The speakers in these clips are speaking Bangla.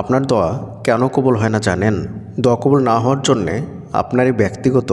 আপনার দোয়া কেন কবল হয় না জানেন? দোয়া কবল না হওয়ার জন্যে আপনার এই ব্যক্তিগত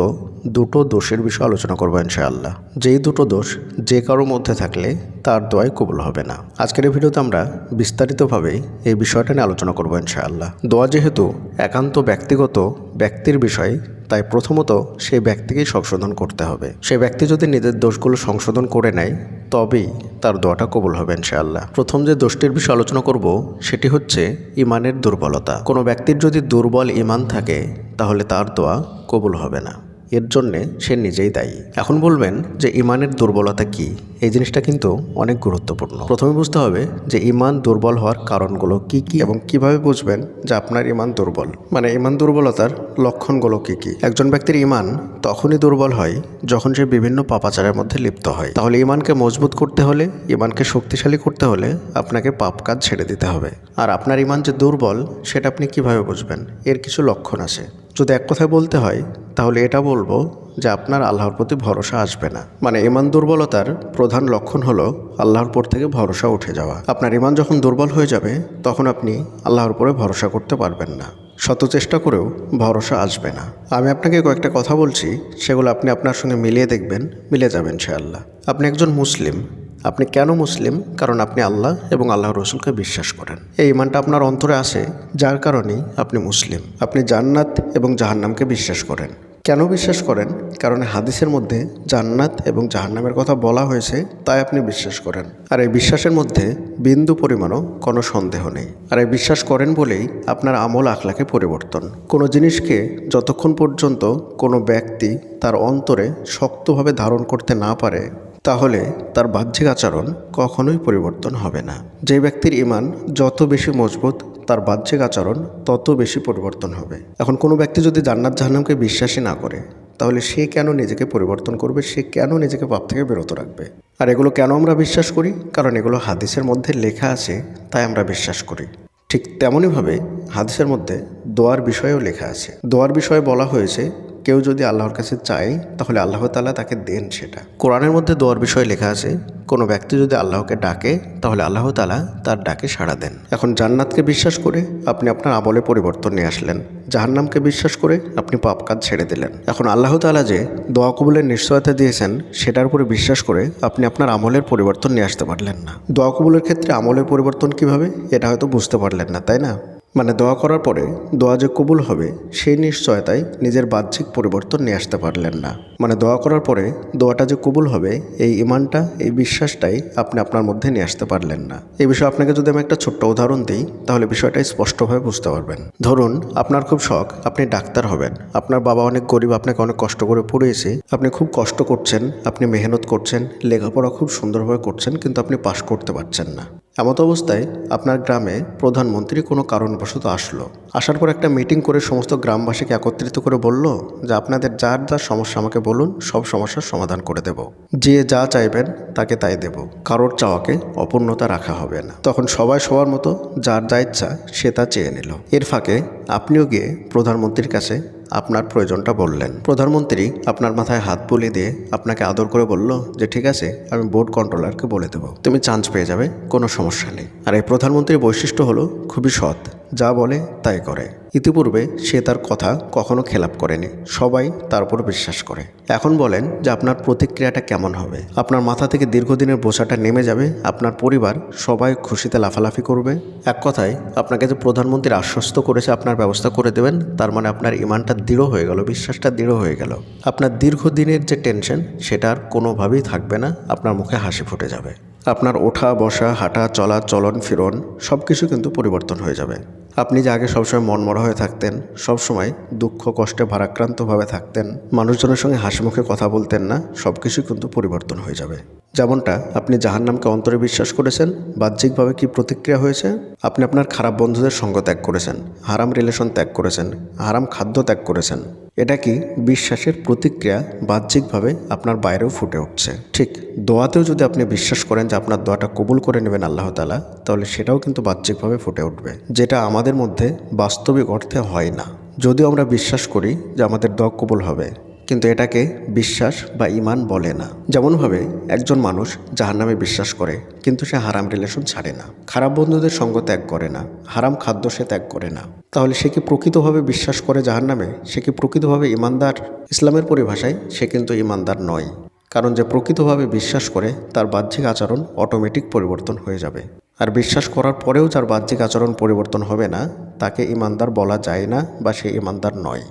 দুটো দোষের বিষয়ে আলোচনা করব ইনশাআল্লাহ। যেই দুটো দোষ যে কারোর মধ্যে থাকলে তার দোয়াই কবল হবে না। আজকের এই ভিডিওতে আমরা বিস্তারিতভাবে এই বিষয়টা নিয়ে আলোচনা করব ইনশাআল্লাহ। দোয়া যেহেতু একান্ত ব্যক্তিগত ব্যক্তির বিষয় তাই প্রথমত সেই ব্যক্তিকেই সংশোধন করতে হবে। সেই ব্যক্তি যদি নিজের দোষগুলো সংশোধন করে নেয়, তবেই তার দোয়াটা কবুল হবে ইনশাআল্লাহ। প্রথম যে দোষটির বিষয়ে আলোচনা করব, সেটি হচ্ছে ইমানের দুর্বলতা। কোনো ব্যক্তির যদি দুর্বল ইমান থাকে, তাহলে তার দোয়া কবুল হবে না। এর জন্যে সে নিজেই দায়ী। এখন বলবেন যে ইমানের দুর্বলতা কি? এই জিনিসটা কিন্তু অনেক গুরুত্বপূর্ণ। প্রথমে বুঝতে হবে যে ইমান দুর্বল হওয়ার কারণগুলো কি কি এবং কীভাবে বুঝবেন যে আপনার ইমান দুর্বল? মানে ইমান দুর্বলতার লক্ষণগুলো কি কি? একজন ব্যক্তির ইমান তখনই দুর্বল হয় যখন সে বিভিন্ন পাপাচারের মধ্যে লিপ্ত হয়। তাহলে ইমানকে মজবুত করতে হলে, ইমানকে শক্তিশালী করতে হলে আপনাকে পাপ কাজ ছেড়ে দিতে হবে। আর আপনার ইমান যে দুর্বল, সেটা আপনি কীভাবে বুঝবেন? এর কিছু লক্ষণ আছে। যদি এক কথায় বলতে হয়, তাহলে এটা বলব যে আপনার আল্লাহর প্রতি ভরসা আসবে না। মানে ইমান দুর্বলতার প্রধান লক্ষণ হলো আল্লাহর পর থেকে ভরসা উঠে যাওয়া। আপনার ইমান যখন দুর্বল হয়ে যাবে, তখন আপনি আল্লাহর উপরে ভরসা করতে পারবেন না। শত চেষ্টা করেও ভরসা আসবে না। আমি আপনাকে কয়েকটা কথা বলছি, সেগুলো আপনি আপনার সঙ্গে মিলিয়ে দেখবেন, মিলে যাবেন সে আল্লাহ আপনি একজন মুসলিম আপনি কেন মুসলিম? কারণ আপনি আল্লাহ এবং আল্লাহ রসুলকে বিশ্বাস করেন। এই ইমানটা আপনার অন্তরে আসে যার কারণেই আপনি মুসলিম। আপনি জান্নাত এবং জাহান্নামকে বিশ্বাস করেন। কেন বিশ্বাস করেন? কারণ হাদিসের মধ্যে জান্নাত এবং জাহান্নামের কথা বলা হয়েছে, তাই আপনি বিশ্বাস করেন। আর এই বিশ্বাসের মধ্যে বিন্দু পরিমাণও কোনো সন্দেহ নেই। আর এই বিশ্বাস করেন বলেই আপনার আমল আখলাকে পরিবর্তন। কোনো জিনিসকে যতক্ষণ পর্যন্ত কোনো ব্যক্তি তার অন্তরে শক্তভাবে ধারণ করতে না পারে তাহলে তার বাহ্যিক আচরণ কখনোই পরিবর্তন হবে না। যে ব্যক্তির ইমান যত বেশি মজবুত, তার বাহ্যিক আচরণ তত বেশি পরিবর্তন হবে। এখন কোনো ব্যক্তি যদি জান্নাত জাহান্নামকে বিশ্বাসই না করে, তাহলে সে কেন নিজেকে পরিবর্তন করবে? সে কেন নিজেকে পাপ থেকে বিরত রাখবে? আর এগুলো কেন আমরা বিশ্বাস করি? কারণ এগুলো হাদিসের মধ্যে লেখা আছে, তাই আমরা বিশ্বাস করি। ঠিক তেমনইভাবে হাদিসের মধ্যে দোয়ার বিষয়েও লেখা আছে। দোয়ার বিষয়ে বলা হয়েছে কেউ যদি আল্লাহর কাছে চায়, তাহলে আল্লাহ তালা তাকে দেন সেটা। কোরআনের মধ্যে দোয়ার বিষয়ে লেখা আছে, কোনো ব্যক্তি যদি আল্লাহকে ডাকে, তাহলে আল্লাহ তালা তার ডাকে সাড়া দেন। এখন জান্নাতকে বিশ্বাস করে আপনি আপনার আমলে পরিবর্তন নিয়ে আসলেন। জাহান্নামকে বিশ্বাস করে আপনি পাপ কাজ ছেড়ে দিলেন। এখন আল্লাহ তালা যে দোয়া কবুলের নিশ্চয়তা দিয়েছেন, সেটার উপরে বিশ্বাস করে আপনি আপনার আমলের পরিবর্তন নিয়ে আসতে পারলেন না। দোয়া কবুলের ক্ষেত্রে আমলের পরিবর্তন কীভাবে, এটা হয়তো বুঝতে পারলেন না, তাই না? মানে দোয়া করার পরে দোয়া যে কবুল হবে, সেই নিশ্চয়তায় নিজের বাহ্যিক পরিবর্তন নিয়ে আসতে পারলেন না। মানে দোয়া করার পরে দোয়াটা যে কবুল হবে, এই ইমানটা, এই বিশ্বাসটাই আপনি আপনার মধ্যে নিয়ে আসতে পারলেন না। এই বিষয়ে আপনাকে যদি আমি একটা ছোট্ট উদাহরণ দিই, তাহলে বিষয়টা স্পষ্টভাবে বুঝতে পারবেন। ধরুন, আপনার খুব শখ, আপনি ডাক্তার হবেন। আপনার বাবা অনেক গরিব, আপনাকে অনেক কষ্ট করে পড়িয়েছে। আপনি খুব কষ্ট করছেন, আপনি মেহনত করছেন, লেখাপড়া খুব সুন্দরভাবে করছেন, কিন্তু আপনি পাশ করতে পারছেন না। এমত অবস্থায় আপনার গ্রামে প্রধানমন্ত্রী কোনো কারণবশত আসলো। আসার পর একটা মিটিং করে সমস্ত গ্রামবাসীকে একত্রিত করে বলল যে আপনাদের যার যার সমস্যা আমাকে বলুন, সব সমস্যার সমাধান করে দেব। যে যা চাইবেন তাকে তাই দেব। কারোর চাওয়াকে অপূর্ণতা রাখা হবে না। তখন সবাই সবার মতো যার যা ইচ্ছা সে তা চেয়ে নিল। এর ফাঁকে আপনিও গিয়ে প্রধানমন্ত্রীর কাছে আপনার প্রয়োজনটা বললেন। প্রধানমন্ত্রী আপনার মাথায় হাত বুলিয়ে দিয়ে আপনাকে আদর করে বলল যে, ঠিক আছে, আমি বোর্ড কন্ট্রোলারকে বলে দেবো। তুমি চান্স পেয়ে যাবে, কোনো সমস্যা নেই। আর এই প্রধানমন্ত্রীর বৈশিষ্ট্য হলো খুবই সৎ। যা বলে তাই করে। ইতিপূর্বে সে তার কথা কখনো খেলাপ করেনি। সবাই তার উপর বিশ্বাস করে। এখন বলেন যে আপনার প্রতিক্রিয়াটা কেমন হবে? আপনার মাথা থেকে দীর্ঘদিনের বোঝাটা নেমে যাবে। আপনার পরিবার সবাই খুশিতে লাফালাফি করবে। এক কথায়, আপনাকে যে প্রধানমন্ত্রী আশ্বস্ত করেছে আপনার ব্যবস্থা করে দেবেন, তার মানে আপনার ইমানটা দৃঢ় হয়ে গেল, বিশ্বাসটা দৃঢ় হয়ে গেল। আপনার দীর্ঘদিনের যে টেনশন, সেটা আর কোনোভাবেই থাকবে না। আপনার মুখে হাসি ফুটে যাবে। আপনার ওঠা বসা হাঁটা চলা চলন ফিরন সব কিছু কিন্তু পরিবর্তন হয়ে যাবে। আপনি যে আগে সবসময় মনমরা হয়ে থাকতেন, সবসময় দুঃখ, কষ্টে ভারাক্রান্তভাবে থাকতেন, মানুষজনের সঙ্গে হাসি মুখে কথা বলতেন না সব কিছুই কিন্তু পরিবর্তন হয়ে যাবে। যেমনটা আপনি জাহান্নামকে অন্তরে বিশ্বাস করেছেন, বাহ্যিকভাবে কি প্রতিক্রিয়া হয়েছে? আপনি আপনার খারাপ বন্ধুদের সঙ্গ ত্যাগ করেছেন, হারাম রিলেশন ত্যাগ করেছেন, হারাম খাদ্য ত্যাগ করেছেন। এটা কি বিশ্বাসের প্রতিক্রিয়া বাহ্যিকভাবে আপনার বাইরেও ফুটে উঠছে? ঠিক দোয়াতেও যদি আপনি বিশ্বাস করেন যে আপনার দোয়াটা কবুল করে নেবেন আল্লাহ তালা তাহলে সেটাও কিন্তু বাহ্যিকভাবে ফুটে উঠবে। যেটা আমাদের মধ্যে বাস্তবিক অর্থে হয় না। যদিও আমরা বিশ্বাস করি যে আমাদের দোয়া কবুল হবে, কিন্তু এটাকে বিশ্বাস বা ইমান বলে না। যেমনভাবে একজন মানুষ জাহান্নামে বিশ্বাস করে, কিন্তু সে হারাম রিলেশন ছাড়ে না। খারাপ বন্ধুদের সঙ্গ ত্যাগ করে না, হারাম খাদ্য সে ত্যাগ করে না। তাহলে সে কি প্রকৃতভাবে বিশ্বাস করে জাহান্নামে? সে কি প্রকৃতভাবে ইমানদার ইসলামের পরিভাষায় সে কিন্তু ইমানদার নয়, কারণ যে প্রকৃতভাবে বিশ্বাস করে, তার বাহ্যিক আচরণ অটোমেটিক পরিবর্তন হয়ে যাবে। আর বিশ্বাস করার পরেও যার বাহ্যিক আচরণ পরিবর্তন হবে না, তাকে ইমানদার বলা যায় না বা সে ইমানদার নয়।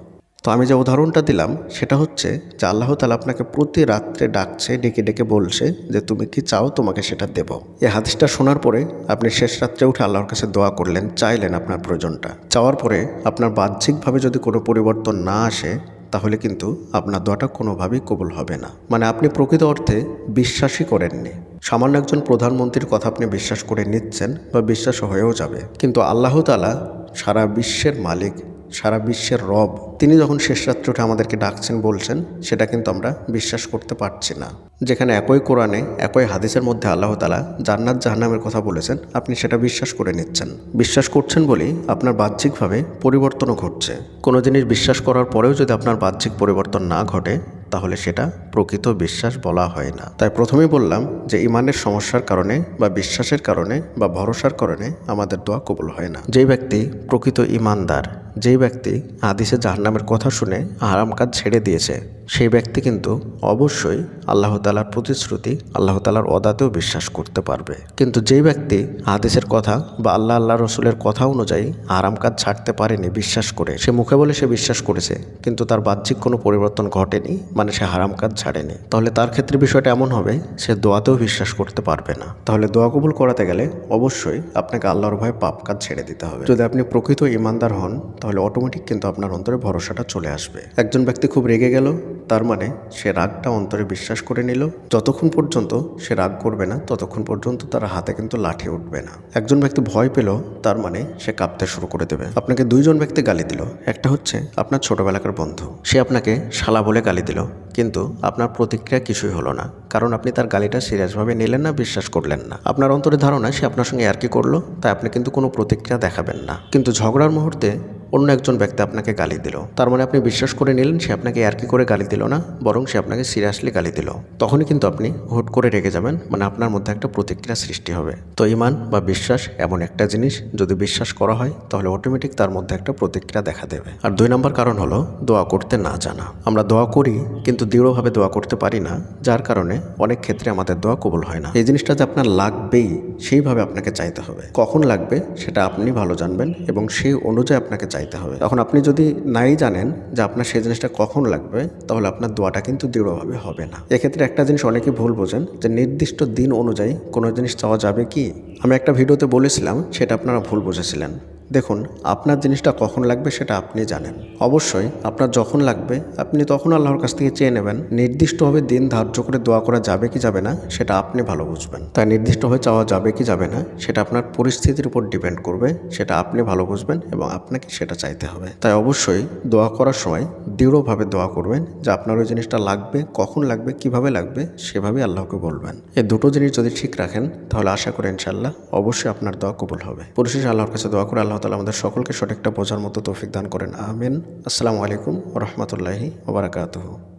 তো আমি যে উদাহরণটা দিলাম, সেটা হচ্ছে যে আল্লাহ তালা আপনাকে প্রতি রাত্রে ডাকছে, ডেকে ডেকে বলছে যে তুমি কি চাও তোমাকে সেটা দেব। এই হাদিসটা শোনার পরে আপনি শেষ রাত্রে উঠে আল্লাহর কাছে দোয়া করলেন, চাইলেন আপনার প্রয়োজনটা। চাওয়ার পরে আপনার বাহ্যিকভাবে যদি কোনো পরিবর্তন না আসে, তাহলে কিন্তু আপনার দোয়াটা কোনোভাবেই কবুল হবে না। মানে আপনি প্রকৃত অর্থে বিশ্বাসই করেননি। সামান্য একজন প্রধানমন্ত্রীর কথা আপনি বিশ্বাস করে নিচ্ছেন বা বিশ্বাস হয়েও যাবে। কিন্তু আল্লাহ তালা সারা বিশ্বের মালিক সারা বিশ্বের রব, তিনি যখন শেষ রাত্রে আমাদেরকে ডাকছেন, বলছেন, সেটা কিন্তু আমরা বিশ্বাস করতে পারছি না। যেখানে একই কোরআনে, একই হাদিসের মধ্যে আল্লাহ তালা জান্নাত জাহান্নামের কথা বলেছেন, আপনি সেটা বিশ্বাস করে নিচ্ছেন। বিশ্বাস করছেন বলেই আপনার বাহ্যিকভাবে পরিবর্তনও ঘটছে। কোনো জিনিস বিশ্বাস করার পরেও যদি আপনার বাহ্যিক পরিবর্তন না ঘটে, তাহলে সেটা প্রকৃত বিশ্বাস বলা হয় না। তাই প্রথমেই বললাম যে ইমানের সমস্যার কারণে বা বিশ্বাসের কারণে বা ভরসার কারণে আমাদের দোয়া কবুল হয় না। যেই ব্যক্তি প্রকৃত ইমানদার যেই ব্যক্তি আদিসে জাহান্নামের কথা শুনে আরাম কাজ ছেড়ে দিয়েছে, সেই ব্যক্তি কিন্তু অবশ্যই আল্লাহ তালার প্রতিশ্রুতি, আল্লাহ তালার অদাতেও বিশ্বাস করতে পারবে। কিন্তু যেই ব্যক্তি হাদিসের কথা বা আল্লাহ আল্লাহ রসুলের কথা অনুযায়ী আরাম কাজ ছাড়তে পারেনি, বিশ্বাস করে, সে মুখে বলে সে বিশ্বাস করেছে, কিন্তু তার বাহ্যিক কোনো পরিবর্তন ঘটেনি মানে সে হারাম কাজ ছাড়েনি, তাহলে তার ক্ষেত্রে বিষয়টা এমন হবে, সে দোয়াতেও বিশ্বাস করতে পারবে না। তাহলে দোয়া কবুল করাতে গেলে অবশ্যই আপনাকে আল্লাহর ভয়ে পাপ কাজ ছেড়ে দিতে হবে। যদি আপনি প্রকৃত ইমানদার হন তাহলে অটোমেটিক কিন্তু আপনার অন্তরে ভরসাটা চলে আসবে। একজন ব্যক্তি খুব রেগে গেল, তার মানে সে রাগটা অন্তরে বিশ্বাস করে নিল। যতক্ষণ পর্যন্ত সে রাগ করবে না, ততক্ষণ পর্যন্ত তার হাতে কিন্তু লাঠি উঠবে না। একজন ব্যক্তি ভয় পেল, তার মানে সে কাঁপতে শুরু করে দেবে। আপনাকে দুইজন ব্যক্তি গালি দিল, একটা হচ্ছে আপনার ছোটবেলাকার বন্ধু। সে আপনাকে শালা বলে গালি দিল, কিন্তু আপনার প্রতিক্রিয়া কিছুই হলো না, কারণ আপনি তার গালিটা সিরিয়াসভাবে নিলেন না, বিশ্বাস করলেন না। আপনার অন্তরে ধারণা সে আপনার সঙ্গে আর কি করল, তাই আপনি কিন্তু কোনো প্রতিক্রিয়া দেখাবেন না। কিন্তু ঝগড়ার মুহূর্তে অন্য একজন ব্যক্তি আপনাকে গালি দিল। তার মানে আপনি বিশ্বাস করে নিলেন, সে আপনাকে আর কি করে গালি দিল না, বরং সে আপনাকে সিরিয়াসলি গালি দিল। তখনই কিন্তু আপনি হুট করে রেগে যাবেন মানে আপনার মধ্যে একটা প্রতিক্রিয়া সৃষ্টি হবে। তো ইমান বা বিশ্বাস এমন একটা জিনিস, যদি বিশ্বাস করা হয়, তাহলে অটোমেটিক তার মধ্যে একটা প্রতিক্রিয়া দেখা দেবে। আর দুই নম্বর কারণ হলো, দোয়া করতে না জানা। আমরা দোয়া করি, কিন্তু দৃঢ়ভাবে দোয়া করতে পারি না, যার কারণে অনেক ক্ষেত্রে আমাদের দোয়া কবুল হয় না। এই জিনিসটা যে আপনার লাগবেই, সেইভাবে আপনাকে চাইতে হবে। কখন লাগবে, সেটা আপনি ভালো জানবেন এবং সেই অনুযায়ী আপনাকে চাইতে হবে। তখন আপনি যদি নাই জানেন যে আপনার সেই জিনিসটা কখন লাগবে, তাহলে আপনার দোয়াটা কিন্তু দৃঢ়ভাবে হবে না। এক্ষেত্রে একটা জিনিস অনেকে ভুল বোঝেন, যে নির্দিষ্ট দিন অনুযায়ী কোনো জিনিস চাওয়া যাবে কি? আমি একটা ভিডিওতে বলেছিলাম, সেটা আপনারা ভুল বুঝেছিলেন। দেখুন, আপনার জিনিসটা কখন লাগবে সেটা আপনি জানেন। অবশ্যই আপনার যখন লাগবে, আপনি তখন আল্লাহর কাছ থেকে চেয়ে নেবেন, নির্দিষ্টভাবে দিন ধার্য করে দোয়া করা যাবে কি যাবে না, সেটা আপনি ভালো বুঝবেন। তাই নির্দিষ্টভাবে চাওয়া যাবে কি যাবে না, সেটা আপনার পরিস্থিতির উপর ডিপেন্ড করবে, সেটা আপনি ভালো বুঝবেন এবং আপনাকে সেটা চাইতে হবে। তাই অবশ্যই দোয়া করার সময় দৃঢ়ভাবে দোয়া করবেন যে আপনার ওই জিনিসটা লাগবে, কখন লাগবে, কীভাবে লাগবে সেভাবে আল্লাহকে বলবেন। এই দুটো জিনিস যদি ঠিক রাখেন, তাহলে আশা করি ইনশাল্লাহ অবশ্যই আপনার দোয়া কবুল হবে। পরিশেষে আল্লাহর কাছে দোয়া করে আল্লাহ তালা আমাদের সকলকে সঠিকটা বোঝার মতো তৌফিক দান করেন। আমিন। আসসালামু আলাইকুম রহমতুল্লাহি ওবরাকাতহ